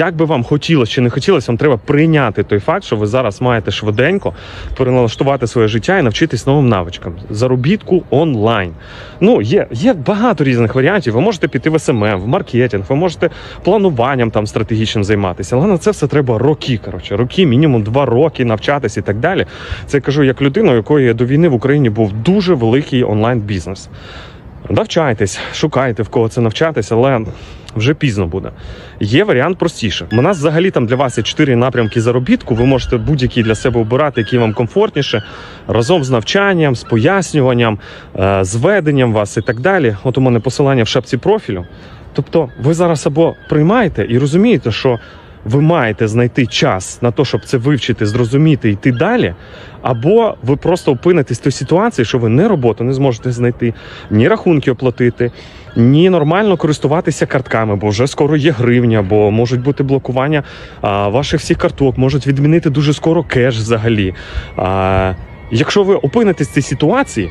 як би вам хотілося чи не хотілося, вам треба прийняти той факт, що ви зараз маєте швиденько переналаштувати своє життя і навчитись новим навичкам. Заробітку онлайн. Ну, є, є багато різних варіантів. Ви можете піти в СММ, в маркетинг, ви можете плануванням там стратегічним займатися. Але на це все треба роки. Коротше, роки, мінімум два роки навчатись і так далі. Це я кажу як людина, у якої до війни в Україні був дуже великий онлайн бізнес. Навчайтесь, шукайте в кого це навчатись, але вже пізно буде. Є варіант простіше. У нас взагалі там для вас є чотири напрямки заробітку. Ви можете будь-який для себе обирати, який вам комфортніше, разом з навчанням, з пояснюванням, е, з веденням вас і так далі. От у мене посилання в шапці профілю. Тобто, ви зараз або приймаєте і розумієте, що ви маєте знайти час на те, щоб це вивчити, зрозуміти йти далі. Або ви просто опинитесь в той ситуації, що ви ні роботу не зможете знайти, ні рахунки оплатити, ні нормально користуватися картками, бо вже скоро є гривня, бо можуть бути блокування а, ваших всіх карток, можуть відмінити дуже скоро кеш взагалі. А, якщо ви опинитесь в цій ситуації,